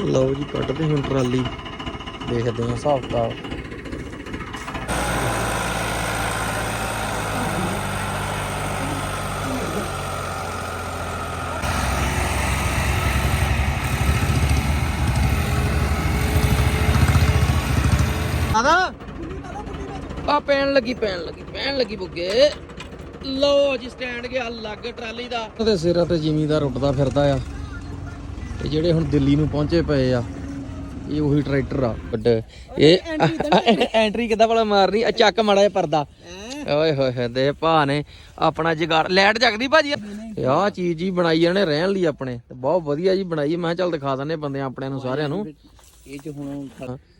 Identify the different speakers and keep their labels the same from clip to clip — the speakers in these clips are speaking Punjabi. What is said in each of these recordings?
Speaker 1: ਲਓ ਜੀ ਕੱਢਦੇ ਹੁਣ ਟਰਾਲੀ। ਦੇਖਦੇ ਹਾਂ ਹਿਸਾਬ ਕਿਤਾਬ। ਆ ਪੈਣ ਲੱਗੀ ਪੈਣ ਲੱਗੀ ਪੈਣ ਲੱਗੀ ਬੁੱਗੇ। ਲਓ ਜੀ ਸਟੈਂਡ ਗਿਆ ਲੱਗ ਟਰਾਲੀ ਦਾ। ਉਹਦੇ ਸਿਰਾਂ ਤੇ ਜ਼ਿਮੀਦਾਰ ਉੱਡਦਾ ਫਿਰਦਾ ਆ। ਤੇ ਜਿਹੜੇ ਹੁਣ ਦਿੱਲੀ ਨੂੰ ਪਹੁੰਚੇ ਪਏ ਆ ਇਹ ਉਹੀ ਟਰੈਕਟਰ ਆ ਵੱਡ। ਇਹ ਐਂਟਰੀ ਕਿੱਦਾਂ ਭਲਾ ਮਾਰਨੀ? ਆ ਚੱਕ ਮਾੜਾ ਜਿਹਾ ਪਰਦਾ। ਓਏ ਹੋਏ ਹੋਏ ਦੇ ਭਾ ਨੇ ਆਪਣਾ ਜਗਾੜ। ਲਾਈਟ ਜਗਦੀ ਭਾਜੀ? ਆਹ ਚੀਜ਼ ਜੀ ਬਣਾਈ ਇਹਨੇ ਰਹਿਣ ਲਈ ਆਪਣੇ। ਤੇ ਬਹੁਤ ਵਧੀਆ ਜੀ ਬਣਾਈ ਮੈਂ ਕਿਹਾ ਚੱਲ ਦਿਖਾ ਦਿੰਨੇ ਬੰਦੇ ਆਪਣਿਆਂ ਨੂੰ ਸਾਰਿਆਂ ਨੂੰ।
Speaker 2: ਇਹ ਚ ਹੁਣ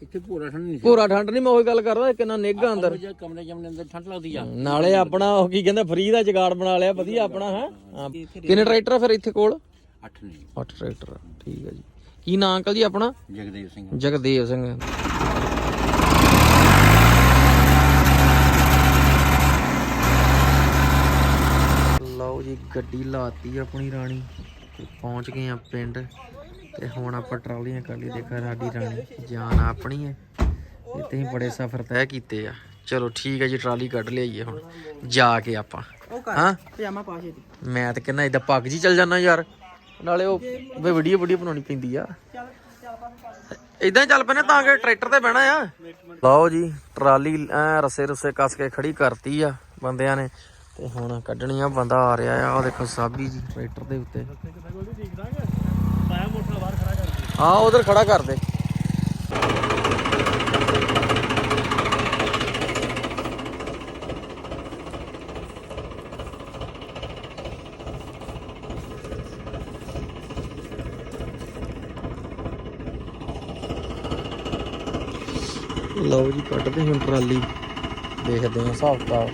Speaker 2: ਇੱਥੇ ਪੂਰਾ ਠੰਡ ਨਹੀਂ
Speaker 1: ਪੂਰਾ ਠੰਡ ਨਹੀਂ ਮੈਂ ਉਹੀ ਗੱਲ ਕਰਦਾ ਕਿੰਨਾ ਨਿੱਘਾ ਅੰਦਰ।
Speaker 2: ਕਮਰੇ ਜਮਨੇ ਅੰਦਰ ਠੰਡ ਲੱਗਦੀ ਆ।
Speaker 1: ਨਾਲੇ ਆਪਣਾ ਉਹ ਕੀ ਕਹਿੰਦੇ ਫਰੀ ਦਾ ਜਗਾੜ ਬਣਾ ਲਿਆ ਵਧੀਆ ਆਪਣਾ ਹੈ? ਕਿੰਨੇ ਟਰੈਕਟਰ ਆ ਫਿਰ ਇੱਥੇ ਕੋਲ?
Speaker 2: ਅੱਠ ਨਹੀਂ
Speaker 1: 8 ਟਰੈਕਟਰ ਆ, ਠੀਕ ਹੈ ਜੀ। ਕੀ ਨਾਂ ਅੰਕਲ ਜੀ ਆਪਣਾ?
Speaker 2: ਜਗਦੇਵ ਸਿੰਘ।
Speaker 1: ਜਗਦੇਵ ਸਿੰਘ। ਲਓ ਜੀ ਗੱਡੀ ਲਾਤੀ ਆਪਣੀ ਰਾਣੀ। ਤੇ ਪਹੁੰਚ ਗਏ ਆ ਪਿੰਡ। ਤੇ ਹੁਣ ਆਪਾਂ ਟਰਾਲੀਆਂ ਕਰ ਲਈ ਦੇਖਾ ਸਾਡੀ ਰਾਣੀ ਜਾਨ ਆਪਣੀ ਹੈ। ਇੱਥੇ ਹੀ ਬੜੇ ਸਫ਼ਰ ਤੈਅ ਕੀਤੇ ਆ। ਚਲੋ ਠੀਕ ਹੈ ਜੀ ਟਰਾਲੀ ਕੱਢ ਲਿਆਈਏ ਹੁਣ। ਜਾ ਕੇ ਆਪਾਂ। ਹਾਂ?
Speaker 3: ਪਜਾਮਾ ਪਾ ਛੇ
Speaker 1: ਮੈਂ ਤਾਂ ਕਹਿੰਦਾ ਇਦਾਂ ਪੱਗ ਜੀ ਚੱਲ ਜਾਣਾ ਯਾਰ। ਨਾਲੇ ਉਹ ਵੀ ਵੀਡੀਓ ਵੀਡੀਓ ਬਣਾਉਣੀ ਪੈਂਦੀ ਆ। ਇਦਾਂ ਹੀ ਚੱਲ ਪੈਨੇ ਤਾਂ ਕਿ ਟਰੈਕਟਰ ਤੇ ਬਹਿਣਾ ਆ। ਲਓ ਜੀ ਟਰਾਲੀ ਐ ਰਸੇ ਰਸੇ ਕੱਸ ਕੇ ਖੜੀ ਕਰਤੀ ਆ ਬੰਦਿਆਂ ਨੇ। ਤੇ ਹੁਣ ਕੱਢਣੀ ਆ ਬੰਦਾ ਆ ਰਿਹਾ ਆ ਉਹ ਦੇਖੋ ਸਾਬੀ ਜੀ ਟਰੈਕਟਰ ਦੇ ਉੱਤੇ। ਹਾਂ ਉਧਰ ਖੜਾ ਕਰ ਦੇ। ਲਓ ਜੀ, ਕੱਢਦੇ ਹੁਣ ਟਰਾਲੀ। ਦੇਖਦੇ ਹਾਂ ਹਿਸਾਬ ਕਿਤਾਬ।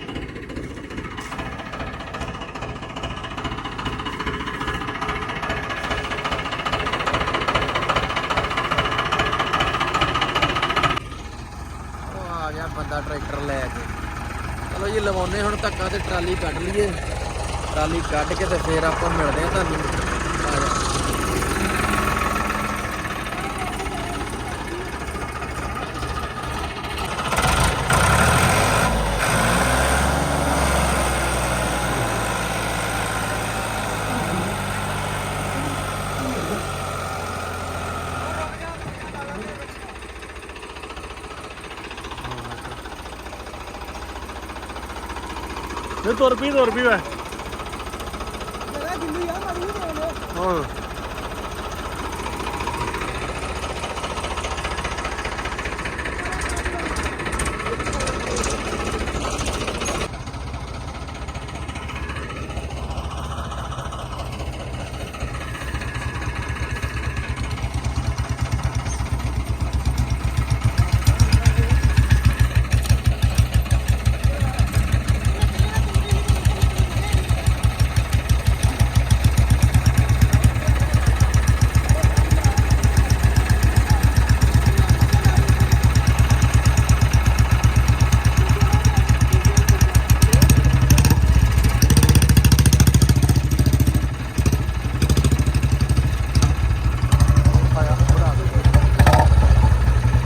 Speaker 1: ਆ ਗਿਆ ਬੰਦਾ ਟਰੈਕਟਰ ਲੈ ਕੇ। ਚਲੋ ਜੀ ਲਵਾਉਨੇ ਹੁਣ ਧੱਕਾ ਤੇ ਟਰਾਲੀ ਕੱਢ ਲਈਏ। ਟਰਾਲੀ ਕੱਢ ਕੇ ਤੇ ਫੇਰ ਆਪਾਂ ਮਿਲਦੇ ਹਾਂ ਤੁਹਾਨੂੰ ਆ ਜਾ
Speaker 4: ਇਹ ਤੁਰ ਪਈ ਤੁਰ ਪਈ ਵੈ ਹਾਂ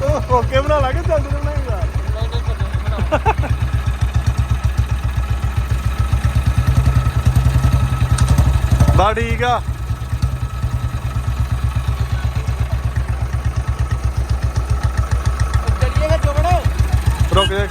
Speaker 4: ਉਹ ਓਕੇ ਬਣਾ ਲਾਂਗੇ ਜਲਦੀ ਤੇ ਬਣਾਏਗਾ ਬਾ ਠੀਕ ਆ
Speaker 1: ਚੱਲੀਏ ਫਿਰ ਚੋਬੜੋ
Speaker 4: ਰੁਕ ਜਾ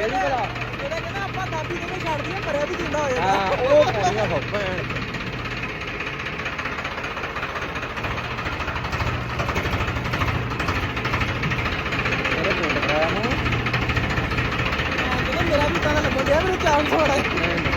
Speaker 3: ਇਹਦਾ ਕਹਿੰਦਾ ਆਪਾਂ ਦਾਬੀ ਦੇ ਵਿੱਚ ਛੱਡ ਦਈਏ ਮਰਿਆ ਵੀ ਜਿੰਦਾ ਹੋ ਜਾਂਦਾ
Speaker 1: ਹਾਂ ਉਹ ਪਾਉਣੀਆਂ ਹੋ ਭੈਣ ਮੇਰੇ ਪਿੰਡ ਕਰਾਇਆ ਨੂੰ
Speaker 3: ਗਿਆ ਮੈਨੂੰ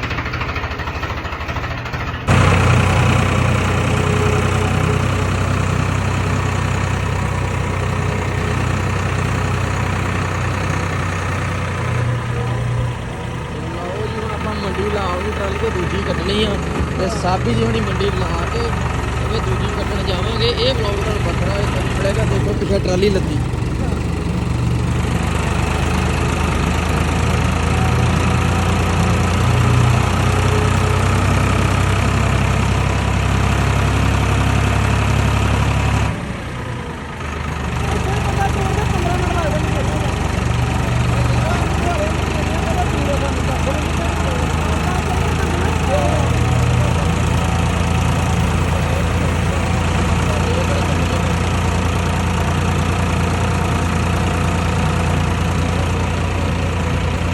Speaker 3: ਚਾਂਸ
Speaker 1: ਆਪਾਂ ਮੰਡੀ ਲਾਉਣੀ ਟਰਾਲੀ ਤੇ ਦੂਜੀ ਕੱਢਣੀ ਆ ਤੇ ਸਾਬੀ ਜੀ ਹੁਣੀ ਮੰਡੀ ਲਾ ਕੇ ਤੇ ਦੂਜੀ ਕੱਢਣ ਜਾਵਾਂਗੇ। ਇਹ ਵਲੌਗ ਤੁਹਾਨੂੰ ਵੱਖਰਾ ਹੈ ਮਿਲੇਗਾ ਦੇਖੋ ਪਿੱਛੇ ਟਰਾਲੀ ਲੱਦੀ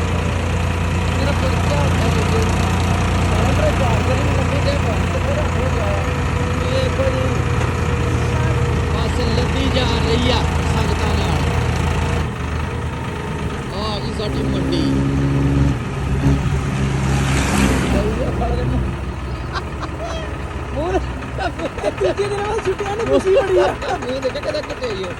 Speaker 1: ਮੇਰਾ ਪਰਚਾ ਹੁੰਦਾ ਜੀ ਸਾਰੇ ਚਾਰਜਰ ਨੂੰ ਲੰਬੇ ਦੇ ਬੰਦ ਤੇ ਹੋ ਗਿਆ ਇਹ ਕੋਈ ਬਸ ਲੱਦੀ ਜਾ ਰਹੀ ਆ ਸੰਗਤਾਂ ਨਾਲ ਆ ਗਈ ਸਾਡੀ ਮੰਡੀ
Speaker 3: ਤੀਜੇ ਦਿਨ ਬਾਅਦ ਛੁੱਟੀਆਂ ਨੂੰ ਖੁਸ਼ੀ ਹੋਣੀ ਆ
Speaker 1: ਨਹੀਂ ਦੇਖਿਆ ਆਈ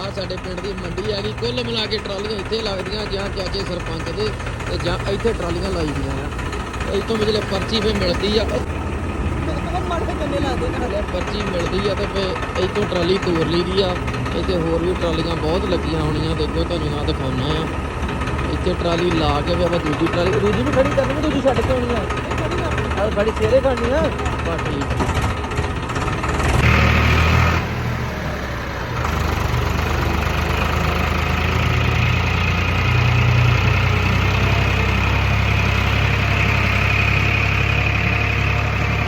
Speaker 1: ਆ ਸਾਡੇ ਪਿੰਡ ਦੀ ਮੰਡੀ ਆ ਗਈ। ਕੁੱਲ ਮਿਲਾ ਕੇ ਟਰਾਲੀਆਂ ਇੱਥੇ ਲੱਗਦੀਆਂ ਜਾਂ ਚਾਚੇ ਸਰਪੰਚ ਦੇ ਤੇ ਜਾਂ ਇੱਥੇ ਟਰਾਲੀਆਂ ਲਾਈ ਦੀਆਂ ਆ। ਇਹ ਤੋਂ ਵਿਚਲੇ ਪਰਚੀ ਫੇ ਮਿਲਦੀ ਆ। ਪਰਚੀ ਮਿਲਦੀ ਆ ਤੇ ਫੇ ਇੱਥੋਂ ਟਰਾਲੀ ਤੋਰ ਲਈਦੀ ਆ। ਇੱਥੇ ਹੋਰ ਵੀ ਟਰਾਲੀਆਂ ਬਹੁਤ ਲੱਗੀਆਂ ਹੋਣੀਆਂ ਦੇਖੋ ਤੁਹਾਨੂੰ ਆ ਦਿਖਾਉਣਾ ਆ। ਇੱਥੇ ਟਰਾਲੀ ਲਾ ਕੇ ਫੇ ਆਪਾਂ ਦੂਜੀ ਟਰਾਲੀ ਦੂਜੀ ਵੀ ਖੜੀ ਕਰਨੀ ਦੂਜੀ ਛੱਡ ਕੇ ਆਉਣੀ ਆ? ਆ? ਖੜੀ ਸੇਰੇ ਕਰਨੀ ਆ। ਠੀਕ ਆ।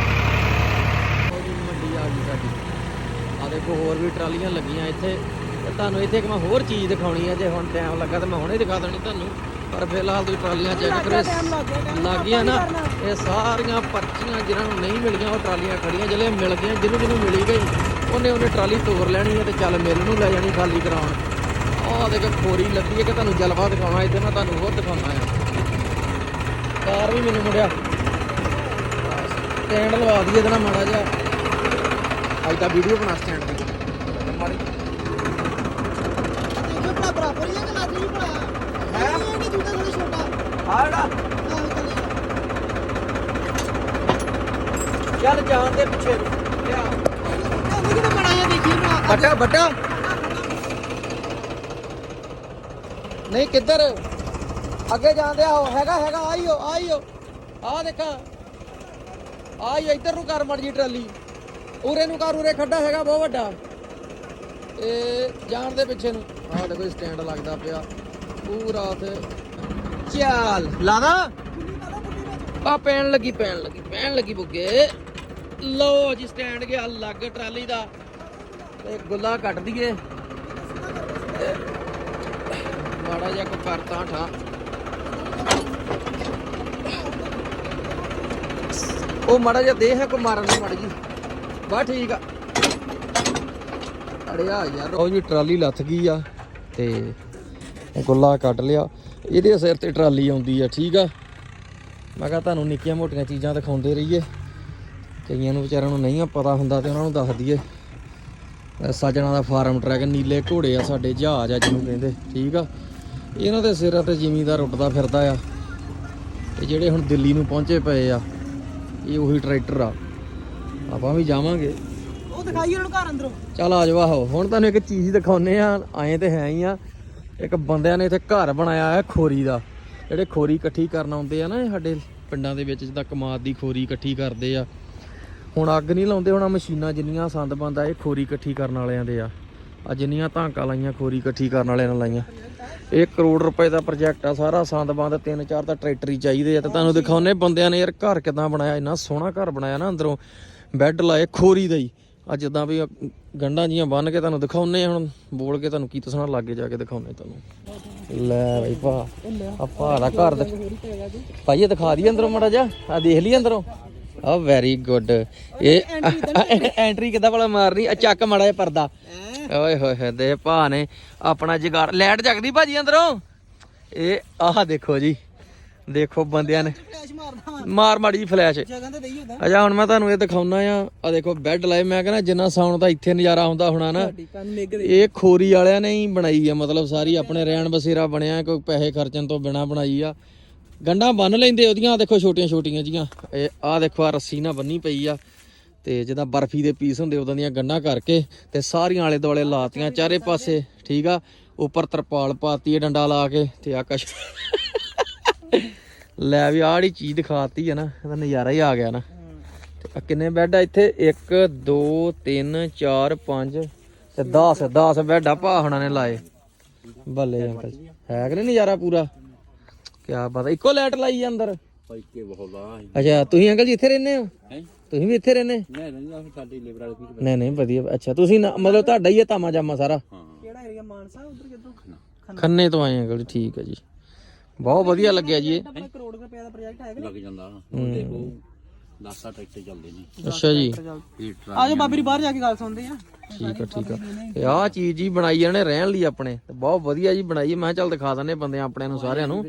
Speaker 1: ਉਹ ਜੀ ਮੰਡੀ ਆ ਗਈ ਸਾਡੀ ਆ ਦੇਖੋ ਹੋਰ ਵੀ ਟਰਾਲੀਆਂ ਲੱਗੀਆਂ ਇੱਥੇ ਤੇ ਤੁਹਾਨੂੰ ਇੱਥੇ ਇੱਕ ਮੈਂ ਹੋਰ ਚੀਜ਼ ਦਿਖਾਉਣੀ ਹੈ ਜੇ ਹੁਣ ਟਾਈਮ ਲੱਗਾ ਤਾਂ ਮੈਂ ਹੁਣੇ ਦਿਖਾ ਦੇਣੀ ਤੁਹਾਨੂੰ। ਪਰ ਫਿਲਹਾਲ ਤੁਸੀਂ ਟਰਾਲੀਆਂ ਚੈੱਕ ਕਰੋ
Speaker 3: time ਲੱਗ ਗਿਆ, time
Speaker 1: ਲੱਗ ਗਿਆ ਨਾ। ਇਹ ਸਾਰੀਆਂ ਪਰਚੀਆਂ ਜਿਹਨਾਂ ਨੂੰ ਨਹੀਂ ਮਿਲੀਆਂ ਉਹ ਟਰਾਲੀਆਂ ਖੜੀਆਂ ਜਿਹੜੇ ਮਿਲ ਗਈਆਂ ਜਿਹਨੂੰ ਜਿਹਨੂੰ ਮਿਲੀ ਗਈ ਉਹਨੇ ਉਹਨੇ ਟਰਾਲੀ ਤੋਰ ਲੈਣੀ ਹੈ ਤੇ ਚੱਲ ਮਿਲ ਨੂੰ ਲੈ ਜਾਣੀ ਖਾਲੀ ਕਰਾਉਣ। ਆਹ ਦੇਖੋ ਖੋਰੀ ਲੱਗੀ ਹੈ ਕਿ ਤੁਹਾਨੂੰ ਜਲਵਾ ਦਿਖਾਉਣਾ ਇੱਥੇ ਮੈਂ ਤੁਹਾਨੂੰ ਹੋਰ ਦਿਖਾਉਣਾ ਆ। ਕਾਰ ਵੀ ਮੈਨੂੰ ਮੁੜਿਆ। ਸਟੈਂਡ ਲਵਾ ਦਈਏ ਇਹਦੇ ਮਾੜਾ ਜਿਹਾ। ਅੱਜ ਦਾ ਵੀਡੀਓ ਬਣਾ ਸਟੈਂਡ ਦੀ ਮਾੜੀ
Speaker 3: ਦੇਖੋ ਭਰਾ ਬਰਾਬਰ ਹੀ ਆ ਕਿ ਲਾਤੀ ਵੀ ਭਰਾ ਹੈ ਇਹ ਨਹੀਂ ਦੂਜਾ ਥੋੜਾ ਛੋਟਾ
Speaker 1: ਆੜਾ
Speaker 3: ਚੱਲ
Speaker 1: ਜਾਣ ਦੇ ਪਿੱਛੇ ਨੂੰ। ਲਿਆ
Speaker 3: ਇਹ ਕਿਹੜਾ
Speaker 1: ਨਹੀਂ, ਕਿੱਧਰ? ਅੱਗੇ ਜਾਂਦੇ ਆ ਹੈਗਾ ਹੈਗਾ, ਆਈਓ ਆਈਓ। ਆ ਦੇਖਾ। ਆਈ ਇੱਧਰ ਨੂੰ ਕਰ ਮੜ ਜੀ ਟਰਾਲੀ। ਉਰੇ ਨੂੰ ਕਰ, ਉਰੇ ਖੱਡਾ ਹੈਗਾ, ਬਹੁਤ ਵੱਡਾ। ਇਹ ਜਾਣ ਦੇ ਪਿੱਛੇ ਨੂੰ। ਆਹ ਦੇਖੋ ਸਟੈਂਡ ਲੱਗਦਾ ਪਿਆ। ਪੂਰਾ ਤੇ ਚੱਲ। ਲਾਦਾ ਆ ਪੈਣ ਲੱਗੀ ਪੈਣ ਲੱਗੀ ਪੈਣ ਲੱਗੀ ਬੁੱਗੇ। ਲਓ ਜੀ ਸਟੈਂਡ ਗਿਆ ਲੱਗ ਟਰਾਲੀ ਦਾ। ਤੇ ਗੁੱਲਾ ਕੱਟ ਦਈਏ। ਮਾੜਾ ਜਿਹਾ ਕੋ ਕਰਤਾ ਠਾ। ਉਹ ਮਾੜਾ ਜਿਹਾ ਦੇਹ ਹੈ ਕੋ ਮਾਰਨ ਨੂੰ ਮੜ ਜੀ ਬਾ ਠੀਕ ਆ। ਅੜਿਆ ਯਾਰ। ਉਹ ਜੀ, ਟਰਾਲੀ ਲੱਥ ਗਈ ਆ ਤੇ ਗੁੱਲਾ ਕੱਟ ਲਿਆ। ਇਹਦੇ ਸਿਰ ਤੇ ਟਰਾਲੀ ਆਉਂਦੀ ਆ ਠੀਕ ਆ? ਮੈਂ ਕਿਹਾ ਤੁਹਾਨੂੰ ਨਿੱਕੀਆਂ ਮੋਟੀਆਂ ਚੀਜ਼ਾਂ ਦਿਖਾਉਂਦੇ ਰਹੀਏ। ਕਈਆਂ ਨੂੰ ਵਿਚਾਰਿਆਂ ਨੂੰ ਨਹੀਂ ਪਤਾ ਹੁੰਦਾ ਤੇ ਉਹਨਾਂ ਨੂੰ ਦੱਸ ਦਈਏ। ਸੱਜਣਾ ਦਾ ਫਾਰਮ ਟਰੈਕ ਨੀਲੇ ਘੋੜੇ ਆ ਸਾਡੇ ਜਹਾਜ਼ ਆ ਜਿਹਨੂੰ ਕਹਿੰਦੇ ਠੀਕ ਆ? ਇਹਨਾਂ ਦੇ ਸਿਰਾਂ ਤੇ ਜ਼ਿਮੀਂਦਾਰ ਉੱਡਦਾ ਫਿਰਦਾ ਆ। ਤੇ ਜਿਹੜੇ ਹੁਣ ਦਿੱਲੀ ਨੂੰ ਪਹੁੰਚੇ ਪਏ ਆ ਇਹ ਉਹੀ ਟਰੈਕਟਰ ਆ। ਆਪਾਂ ਵੀ ਜਾਵਾਂਗੇ।
Speaker 3: ਉਹ ਦਿਖਾਈ ਉਹਨਾਂ ਘਰ ਅੰਦਰੋਂ।
Speaker 1: ਚੱਲ ਆ ਜਾਓ ਆਹੋ। ਹੁਣ ਤੁਹਾਨੂੰ ਇੱਕ ਚੀਜ਼ ਦਿਖਾਉਨੇ ਆ ਆਏ ਤੇ ਹੈ ਹੀ ਆ। ਇੱਕ ਬੰਦਿਆਂ ਨੇ ਇੱਥੇ ਘਰ ਬਣਾਇਆ ਹੈ ਖੋਰੀ ਦਾ। ਜਿਹੜੇ ਖੋਰੀ ਇਕੱਠੀ ਕਰਨ ਆਉਂਦੇ ਆ ਨਾ ਇਹ ਸਾਡੇ ਪਿੰਡਾਂ ਦੇ ਵਿੱਚ, ਜਿੱਦਾਂ ਕਮਾਦ ਦੀ ਖੋਰੀ ਇਕੱਠੀ ਕਰਦੇ ਆ। ਹੁਣ ਅੱਗ ਨਹੀਂ ਲਾਉਂਦੇ, ਹੁਣ ਆਹ ਮਸ਼ੀਨਾਂ ਜਿੰਨੀਆਂ ਸੰਦ ਬੰਦ ਆ, ਇਹ ਖੋਰੀ ਇਕੱਠੀ ਕਰਨ ਵਾਲਿਆਂ ਦੇ ਆ। ਆ ਜਿੰਨੀਆਂ ਧਾਂਕਾਂ ਲਾਈਆਂ, ਖੋਰੀ ਇਕੱਠੀ ਕਰਨ ਵਾਲਿਆਂ ਨੇ ਲਾਈਆਂ। 1 ਕਰੋੜ ਰੁਪਏ ਦਾ ਪ੍ਰੋਜੈਕਟ ਆ, ਸਾਰਾ ਸੰਦ ਬੰਦ, ਤਿੰਨ ਚਾਰ ਤਾਂ ਟਰੈਕਟਰ ਹੀ ਚਾਹੀਦੇ ਆ। ਤੇ ਤੁਹਾਨੂੰ ਦਿਖਾਉਨੇ ਬੰਦਿਆਂ ਨੇ, ਯਾਰ ਘਰ ਕਿਦਾਂ ਬਣਾਇਆ, ਇੰਨਾ ਸੋਹਣਾ ਘਰ ਬਣਾਇਆ ਨਾ ਅੰਦਰੋਂ। ਬੈੱਡ ਲਾਏ ਖੋਰੀ ਦਾ ਹੀ। ਆ ਜਿੱਦਾਂ ਵੀ ਗੰਢਾਂ ਜੀਆਂ ਬੰਨ ਕੇ ਤੁਹਾਨੂੰ ਦਿਖਾਉਨੇ ਹੁਣ ਬੋਲ ਕੇ ਤੁਹਾਨੂੰ ਕੀ ਦੱਸਣਾ ਲਾਗੇ ਜਾ ਕੇ ਦਿਖਾਉਨੇ ਤੁਹਾਨੂੰ। ਲੈ ਬਈ ਭਾ ਆ ਭਾ ਦਾ ਘਰ ਦਿਖ ਭਾਈ ਇਹ ਦਿਖਾ ਦੀ ਅੰਦਰੋਂ ਮੜਾ ਜਾ ਆ ਦੇਖ ਲਈ ਅੰਦਰੋਂ। ਆ ਵੈਰੀ ਗੁੱਡ ਇਹ ਐਂਟਰੀ ਕਿੱਦਾਂ ਭਲਾ ਮਾਰਨੀ? ਆ ਚੱਕ ਮੜਾ ਜਿਹਾ ਪਰਦਾ। ਓਏ ਹੋਏ ਹੋਏ ਦੇ ਭਾ ਨੇ ਆਪਣਾ ਜਗਾੜ ਲਾਈਟ ਜਗਦੀ ਭਾਜੀ ਅੰਦਰੋਂ? ਇਹ ਆਹ ਦੇਖੋ ਜੀ। ਦੇਖੋ ਬੰਦਿਆਂ ਨੇ। ਮਾਰ ਮਾੜੀ ਫਲੈਸ਼
Speaker 3: ਹੁੰਦਾ।
Speaker 1: ਅਜਾ ਹੁਣ ਮੈਂ ਤੁਹਾਨੂੰ ਇਹ ਦਿਖਾਉਣਾ ਆ। ਆ ਦੇਖੋ ਬੈੱਡ ਲਾਏ ਮੈਂ ਕਹਿੰਦਾ ਜਿੰਨਾ ਸਾਉਣ ਦਾ ਇੱਥੇ ਨਜ਼ਾਰਾ ਆਉਂਦਾ ਹੋਣਾ ਨਾ ਇਹ ਖੋਰੀ ਵਾਲਿਆਂ ਨੇ ਹੀ ਬਣਾਈ ਆ ਮਤਲਬ ਸਾਰੀ ਆਪਣੇ ਰਹਿਣ ਬਸੇਰਾ ਬਣਿਆ ਕੋਈ ਪੈਸੇ ਖਰਚਣ ਤੋਂ ਬਿਨਾ ਬਣਾਈ ਆ। ਗੰਢਾਂ ਬੰਨ ਲੈਂਦੇ ਉਹਦੀਆਂ ਦੇਖੋ ਛੋਟੀਆਂ ਛੋਟੀਆਂ ਜੀਆਂ। ਇਹ ਆਹ ਦੇਖੋ ਆ ਰੱਸੀ ਨਾਲ ਬੰਨੀ ਪਈ ਆ। ਤੇ ਜਿੱਦਾਂ ਬਰਫੀ ਦੇ ਪੀਸ ਹੁੰਦੇ ਉਦਾਂ ਦੀਆਂ ਗੰਢਾਂ ਕਰਕੇ ਤੇ ਸਾਰੀਆਂ ਆਲੇ ਦੁਆਲੇ ਲਾਤੀਆਂ ਚਾਰੇ ਪਾਸੇ ਠੀਕ ਆ? ਉੱਪਰ ਤਰਪਾਲ ਪਾਤੀ ਡੰਡਾ ਲਾ ਕੇ ਤੇ ਆਕਾਸ਼ ਲੈ ਵੀ ਆੜੀ ਚੀਜ਼ ਦਿਖਾਤੀ ਆ ਨਾ ਇਹਦਾ ਨਜ਼ਾਰਾ ਹੀ ਆ ਗਿਆ ਨਾ। ਤੇ ਕਿੰਨੇ ਬੈੱਡ ਆ ਇੱਥੇ? 1 2 3 4 5 ਤੇ 10 10 ਬੈੱਡ ਆ ਭਾਹਣਾ ਨੇ ਲਾਏ। ਬੱਲੇ ਅੰਕਲ। ਹੈ ਕਿ ਨਹੀਂ ਨਜ਼ਾਰਾ ਪੂਰਾ? ਕੀ ਪਤਾ ਇੱਕੋ ਲਾਈਟ ਲਾਈ ਅੰਦਰ।
Speaker 2: ਭਾਈ ਕੇ ਬਹੁਤ ਆ।
Speaker 1: ਅੱਛਾ ਤੁਸੀਂ ਅੰਕਲ ਜੀ ਇੱਥੇ ਰਹਿੰਦੇ ਹੋ?
Speaker 2: ਹੈ?
Speaker 1: ਤੁਸੀਂ ਵੀ ਇੱਥੇ ਰਹਿੰਦੇ?
Speaker 2: ਨਹੀਂ ਰਹਿੰਦਾ ਸਾਡੇ ਲੇਬਰ ਵਾਲੇ ਵੀ
Speaker 1: ਨਹੀਂ ਨਹੀਂ ਵਧੀਆ। ਅੱਛਾ ਤੁਸੀਂ ਮਤਲਬ ਤੁਹਾਡਾ ਹੀ ਹੈ ਤਾਮਾ ਜਾਮਾ ਸਾਰਾ?
Speaker 2: ਹਾਂ।
Speaker 3: ਕਿਹੜਾ ਏਰੀਆ ਮਾਨਸਾ ਉਧਰ ਕਿੱਦੋਂ
Speaker 1: ਖੰਨੇ। ਤੋਂ ਆਏ ਅੰਕਲ ਜੀ ਠੀਕ ਹੈ ਜੀ। ਬਹੁਤ ਵਧੀਆ ਲੱਗਿਆ ਜੀ ਇਹ।
Speaker 3: ਆਪਣਾ ਕਰੋੜ ਰੁਪਏ ਦਾ ਪ੍ਰੋਜੈਕਟ ਹੈਗਾ
Speaker 2: ਲੱਗ ਜਾਂਦਾ ਹੁਣ ਦੇਖੋ 10 ਟਰੈਕਟਰ ਚੱਲਦੇ ਨੇ।
Speaker 1: ਅੱਛਾ ਜੀ।
Speaker 2: ਇਹ ਟਰੱਕ
Speaker 3: ਆਜੋ ਬਾਬਰੀ ਬਾਹਰ ਜਾ ਕੇ ਗੱਲ ਸੁਣਦੇ ਆ।
Speaker 1: ਠੀਕ ਆ ਠੀਕ ਆ। ਤੇ ਆਹ ਚੀਜ਼ ਜੀ ਬਣਾਈ ਜਾਣੇ ਰਹਿਣ ਲਈ ਆਪਣੇ। ਤੇ ਬਹੁਤ ਵਧੀਆ ਜੀ ਬਣਾਈ ਹੈ। ਮੈਂ ਕਿਹਾ ਚੱਲ ਦਿਖਾ ਦਿੰਦੇ ਬੰਦੇ ਆਪਣਿਆਂ ਨੂੰ ਸਾਰਿਆਂ ਨੂੰ।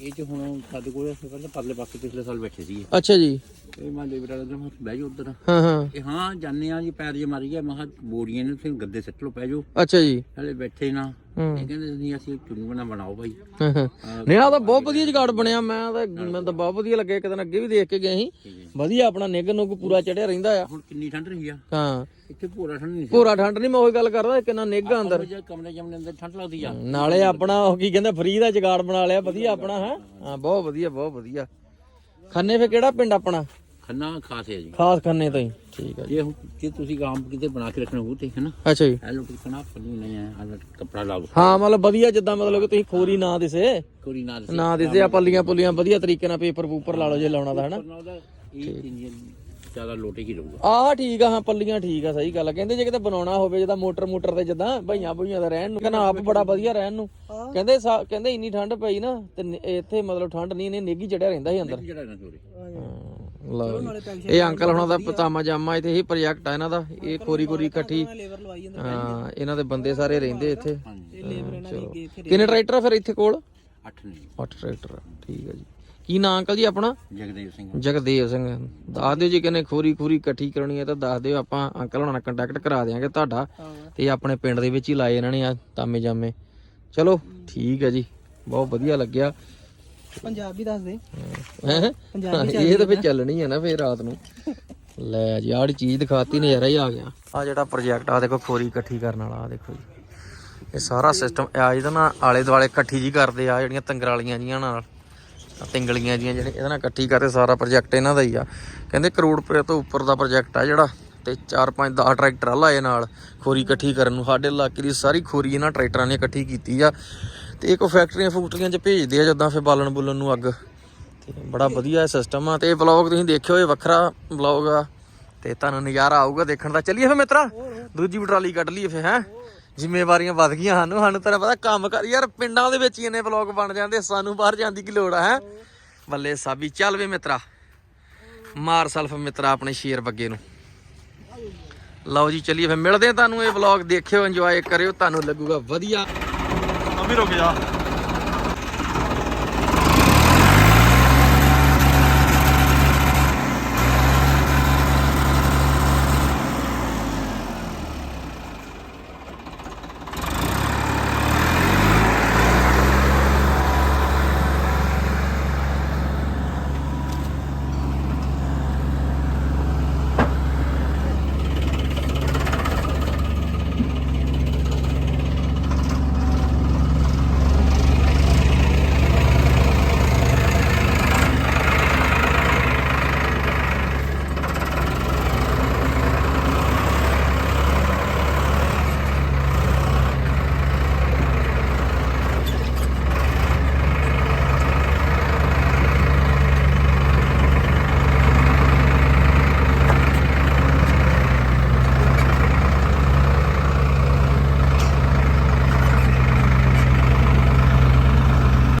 Speaker 2: ਇਹ ਚ ਹੁਣ ਸਾਡੇ ਕੋਲ ਅਸੀਂ ਪਹਿਲਾਂ ਪਰਲੇ ਪਾਸੇ ਪਿਛਲੇ ਸਾਲ ਬੈਠੇ ਸੀ
Speaker 1: ਅੱਛਾ ਜੀ।
Speaker 2: ਇਹ ਮੈਂ ਲੇਬਰ ਵਾਲੇ ਦਾ ਬਹਿ ਜਾਓ ਉਧਰ।
Speaker 1: ਹਾਂ ਹਾਂ।
Speaker 2: ਇਹ ਹਾਂ ਜਾਣੇ ਆ ਜੀ ਪੈਰ ਜੇ ਮਾਰੀ ਗਿਆ ਮੈਂ ਕਿਹਾ ਬੋਰੀਆਂ ਨੇ ਤੁਸੀਂ ਗੱਦੇ ਸਿੱਟ ਲਓ ਪੈ ਜਾਓ।
Speaker 1: ਅੱਛਾ ਜੀ।
Speaker 2: ਹਲੇ ਬੈਠੇ ਨਾ। ਇਹ ਕਹਿੰਦੇ ਨਹੀਂ ਅਸੀਂ ਚੁੰਨੀ ਬਣਾ ਬਣਾਓ ਭਾਈ।
Speaker 1: ਹਾਂ, ਹਾਂ। ਨਹੀਂ ਆ ਤਾਂ ਬਹੁਤ ਵਧੀਆ ਜਗਾੜ ਬਣਿਆ। ਮੈਂ ਤਾਂ ਮੈਨੂੰ ਤਾਂ ਬਹੁਤ ਵਧੀਆ ਲੱਗਿਆ। ਇੱਕ ਦਿਨ ਅੱਗੇ ਵੀ ਦੇਖ ਕੇ ਗਏ ਸੀ। ਵਧੀਆ ਆਪਣਾ ਨਿੱਘ ਨੁੱਗ ਪੂਰਾ ਚੜਿਆ ਰਹਿੰਦਾ ਆ।
Speaker 2: ਹੁਣ ਕਿੰਨੀ ਠੰਡ ਰਹੀ ਆ?
Speaker 1: ਹਾਂ।
Speaker 2: ਇੱਥੇ ਪੂਰਾ ਠੰਡ ਨਹੀਂ
Speaker 1: ਪੂਰਾ ਠੰਡ ਨਹੀਂ ਮੈਂ ਉਹੀ ਗੱਲ ਕਰਦਾ ਕਿੰਨਾ ਨਿੱਘ ਅੰਦਰ।
Speaker 2: ਕਮਰੇ ਜਮਨੇ ਅੰਦਰ ਠੰਡ ਲੱਗਦੀ ਆ।
Speaker 1: ਨਾਲੇ ਆਪਣਾ ਉਹ ਕੀ ਕਹਿੰਦੇ ਫਰੀ ਦਾ ਜਗਾੜ ਬਣਾ ਲਿਆ। ਵਧੀਆ ਆਪਣਾ ਹੈ? ਹਾਂ ਬਹੁਤ ਵਧੀਆ ਬਹੁਤ ਵਧੀਆ। ਖੰਨੇ ਫੇ ਕਿਹੜਾ ਪਿੰਡ ਆਪਣਾ?
Speaker 2: ਖੰਨਾ ਖਾਸ ਹੈ ਜੀ।
Speaker 1: ਖਾਸ ਖੰਨੇ ਤੋਂ ਹੀ। ਠੀਕ ਹੈ ਜੀ।
Speaker 2: ਜੇ ਹੁਣ ਜੇ ਤੁਸੀਂ ਗਾਮ ਕਿਤੇ ਬਣਾ ਕੇ ਰੱਖਣਾ ਹੋ ਤੇ ਹੈ ਨਾ?
Speaker 1: ਅੱਛਾ ਜੀ।
Speaker 2: ਇਹ ਲੋਕ ਕਨਾ ਪੱਲੀ ਨਹੀਂ ਹੈ ਆ ਕਪੜਾ ਲਾ ਦੋ
Speaker 1: ਹਾਂ ਮਤਲਬ ਵਧੀਆ ਜਿੱਦਾਂ ਮਤਲਬ ਕਿ ਤੁਸੀਂ ਖੋਰੀ ਨਾ ਦਿਸੇ।
Speaker 2: ਕੋਈ ਨਾ ਦੱਸੇ।
Speaker 1: ਨਾ ਦਿਸੇ ਆ ਪੱਲੀਆਂ ਪੁੱਲੀਆਂ ਵਧੀਆ ਤਰੀਕੇ ਨਾਲ ਪੇਪਰ ਪੂਪਰ ਲਾ ਲਓ ਜੇ ਲਾਉਣਾ ਦਾ ਹਨਾ
Speaker 2: ਨਾ? ਉਹਦਾ ਇਹ ਇੰਜਨ ਜ਼ਿਆਦਾ ਲੋਟੇ ਕੀ ਰਹੂਗਾ
Speaker 1: ਆਹ ਠੀਕ ਆ ਹਾਂ ਪੱਲੀਆਂ ਠੀਕ ਆ ਸਹੀ ਗੱਲ ਆ। ਕਹਿੰਦੇ ਜੇ ਕਿਤੇ ਬਣਾਉਣਾ ਹੋਵੇ ਜਿੱਦਾਂ ਮੋਟਰ ਮੋਟਰ ਤੇ ਜਿੱਦਾਂ ਭਈਆਂ ਭਈਆਂ ਦਾ ਰਹਿਣ ਨੂੰ ਕਹਿੰਦਾ ਆਪ ਬੜਾ ਵਧੀਆ ਰਹਿਣ ਨੂੰ। ਕਹਿੰਦੇ ਸਾ- ਕਹਿੰਦੇ ਇੰਨੀ ਠੰਡ ਪਈ ਨਾ ਤੇ ਨ- ਇੱਥੇ ਮਤਲਬ ਠੰਡ ਨਹੀਂ ਨੇ ਨੇਗੀ ਚੜਿਆ ਰਹਿੰਦਾ ਸੀ ਅੰਦਰ।
Speaker 2: ਜਿਹੜਾ ਨਾ ਚੋਰੇ
Speaker 1: ਹਾਂ, ਲਓ ਜੀ। ਇਹ ਅੰਕਲ ਹੁਣਾਂ ਦਾ ਪਤਾਮਾ ਜਾਮਾ ਇੱਥੇ ਹੀ ਪ੍ਰੋਜੈਕਟ ਆ ਇਹਨਾਂ ਦਾ। ਇਹ ਕੋਰੀ ਕੋਰੀ ਇਕੱਠੀ
Speaker 3: ਲੇਬਰ ਲਵਾਈ ਜਾਂਦਾ
Speaker 1: ਹਾਂ ਇਹਨਾਂ ਦੇ ਬੰਦੇ ਸਾਰੇ ਰਹਿੰਦੇ ਇੱਥੇ। ਕਿੰਨੇ ਟਰੈਕਟਰ ਆ ਫਿਰ ਇੱਥੇ ਕੋਲ?
Speaker 2: 8 ਨਹੀਂ
Speaker 1: 8 ਟਰੈਕਟਰ ਆ, ਠੀਕ ਹੈ ਜੀ। ਕੀ ਨਾਂ ਅੰਕਲ ਜੀ ਆਪਣਾ?
Speaker 2: ਜਗਦੇਵ ਸਿੰਘ।
Speaker 1: ਜਗਦੇਵ ਸਿੰਘ। ਦੱਸ ਦਿਓ ਜੀ ਕਿਨੇ ਖੋਰੀ ਖੂਰੀ ਇਕੱਠੀ ਕਰਨੀ ਹੈ ਤਾਂ ਦੱਸ ਦਿਓ ਆਪਾਂ ਅੰਕਲ ਹੁਣਾਂ ਨਾਲ ਕੰਟੈਕਟ ਕਰਾ ਦਿਆਂਗੇ ਤੁਹਾਡਾ। ਤੇ ਆਪਣੇ ਪਿੰਡ ਦੇ ਵਿੱਚ ਹੀ ਲਾਏ ਇਹਨਾਂ ਨੇ ਆ ਤਾਮੇ ਜਾਮੇ ਚਲੋ ਠੀਕ ਹੈ ਜੀ। ਬਹੁਤ ਵਧੀਆ ਲੱਗਿਆ।
Speaker 3: ਪੰਜਾਬੀ ਦੱਸ ਦੇ।
Speaker 1: ਹੈਂ? ਇਹ ਤਾਂ ਫੇ ਚੱਲਣੀ ਹੈ ਨਾ ਫੇਰ ਰਾਤ ਨੂੰ। ਲੈ ਜੀ ਆੜੀ ਚੀਜ਼ ਦਿਖਾਤੀ ਨਜ਼ਾਰਾ ਹੀ ਆ ਗਿਆ। ਆ ਜਿਹੜਾ ਪ੍ਰੋਜੈਕਟ ਆ ਦੇਖੋ ਖੋਰੀ ਇਕੱਠੀ ਕਰਨ ਵਾਲਾ ਆ ਦੇਖੋ ਜੀ। ਇਹ ਸਾਰਾ ਸਿਸਟਮ ਆ ਇਹਦਾ ਨਾ ਆਲੇ ਦੁਆਲੇ ਇਕੱਠੀ ਜੀ ਕਰਦੇ ਆ ਜਿਹੜੀਆਂ ਤੰਗਰਾਲੀਆਂ ਜੀਆਂ ਨਾਲ ਤਿੰਗਲੀਆਂ ਜੀਆਂ ਜਿਹੜੇ ਇਹਦੇ ਨਾਲ ਇਕੱਠੀ ਕਰਦੇ ਸਾਰਾ ਪ੍ਰੋਜੈਕਟ ਇਹਨਾਂ ਦਾ ਹੀ ਆ। ਕਹਿੰਦੇ ਕਰੋੜ ਰੁਪਏ ਤੋਂ ਉੱਪਰ ਦਾ ਪ੍ਰੋਜੈਕਟ ਆ ਜਿਹੜਾ ਤੇ 4 5 10 ਟਰੈਕਟਰ ਆ ਲਾਏ ਨਾਲ ਖੋਰੀ ਇਕੱਠੀ ਕਰਨ ਨੂੰ। ਸਾਡੇ ਇਲਾਕੇ ਦੀ ਸਾਰੀ ਖੋਰੀ ਇਹਨਾਂ ਟਰੈਕਟਰਾਂ ਨੇ ਇਕੱਠੀ ਕੀਤੀ ਆ। ਤੇ ਇਹ ਕੋ ਫੈਕਟਰੀਆਂ ਫੂਕਟਰੀਆਂ 'ਚ ਭੇਜਦੇ ਆ ਜਦਾਂ ਫੇ ਬਾਲਣ ਬੁਲਣ ਨੂੰ ਅੱਗ। ਤੇ ਬੜਾ ਵਧੀਆ ਸਿਸਟਮ ਆ। ਤੇ ਇਹ ਵਲੌਗ ਤੁਸੀਂ ਦੇਖਿਓ, ਇਹ ਵੱਖਰਾ ਵਲੌਗ ਆ। ਤੇ ਤੁਹਾਨੂੰ ਨਜ਼ਾਰਾ ਆਊਗਾ ਦੇਖਣ ਦਾ। ਚੱਲੀਏ ਫੇ ਮਿੱਤਰਾ, ਦੂਜੀ ਟਰਾਲੀ ਕੱਢ ਲਈਏ ਫੇ ਹੈ। ਜ਼ਿੰਮੇਵਾਰੀਆਂ ਵੱਧ ਗਈਆਂ ਸਾਨੂੰ। ਸਾਨੂੰ ਤੇਰਾ ਪਤਾ ਕੰਮ ਕਰ, ਯਾਰ ਪਿੰਡਾਂ ਦੇ ਵਿੱਚ ਹੀ ਇਹਨੇ ਵਲੌਗ ਬਣ ਜਾਂਦੇ, ਸਾਨੂੰ ਬਾਹਰ ਜਾਣ ਦੀ ਕੀ ਲੋੜ ਆ, ਹੈ। ਬੱਲੇ ਸਾਬੀ, ਚੱਲ ਵੇ ਮਿੱਤਰਾ। ਮਾਰ ਸਲਫ ਮਿੱਤਰਾ ਆਪਣੇ ਸ਼ੇਰ ਬੱਗੇ ਨੂੰ। ਲਓ ਜੀ, ਚੱਲੀਏ ਫਿਰ। ਮਿਲਦੇ ਆ ਤੁਹਾਨੂੰ ਇਹ ਵਲੌਗ ਦੇਖਿਓ ਇੰਜੋਏ ਕਰਿਓ। ਤੁਹਾਨੂੰ ਲੱਗੂਗਾ ਵਧੀਆ।
Speaker 4: 놈이로 그냥.